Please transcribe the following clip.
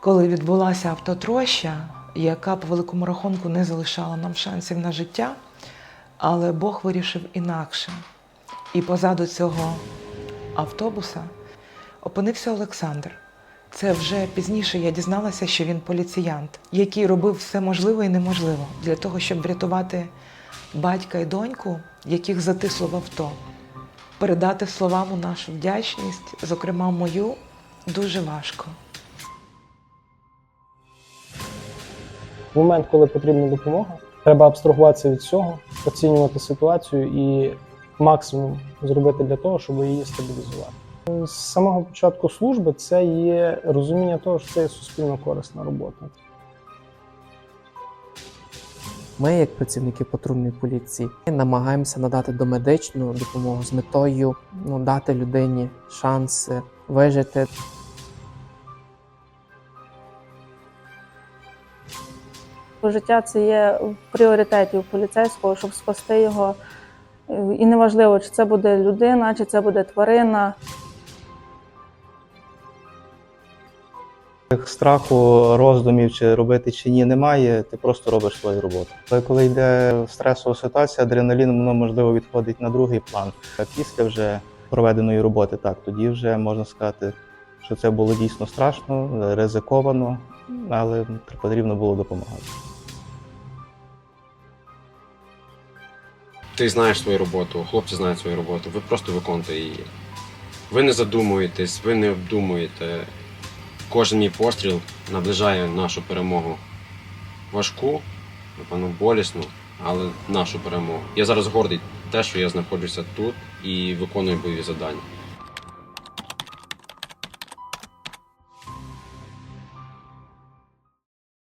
коли відбулася автотроща, яка по великому рахунку не залишала нам шансів на життя, але Бог вирішив інакше. І позаду цього автобуса опинився Олександр. Це вже пізніше я дізналася, що він поліціянт, який робив все можливе і неможливе для того, щоб врятувати батька і доньку, яких затисло в авто. Передати словами нашу вдячність, зокрема мою, дуже важко. В момент, коли потрібна допомога, треба абстрагуватися від всього, оцінювати ситуацію і максимум зробити для того, щоб її стабілізувати. З самого початку служби це є розуміння того, що це є суспільно корисна робота. Ми, як працівники патрульної поліції, намагаємося надати домедичну допомогу з метою ну, дати людині шанс е, вижити. Життя це є в пріоритеті у поліцейського, щоб спасти його. І неважливо, чи це буде людина, чи це буде тварина. Страху, роздумів, чи робити чи ні, немає. Ти просто робиш свою роботу. Але коли йде стресова ситуація, адреналін воно можливо відходить на другий план. А після вже проведеної роботи, так тоді вже можна сказати, що це було дійсно страшно, ризиковано, але потрібно було допомагати. Ти знаєш свою роботу, хлопці знають свою роботу, ви просто виконуєте її. Ви не задумуєтесь, ви не обдумуєте. Кожен мій постріл наближає нашу перемогу. Важку, напевно, болісну, але нашу перемогу. Я зараз гордий те, що я знаходжуся тут і виконую бойові завдання.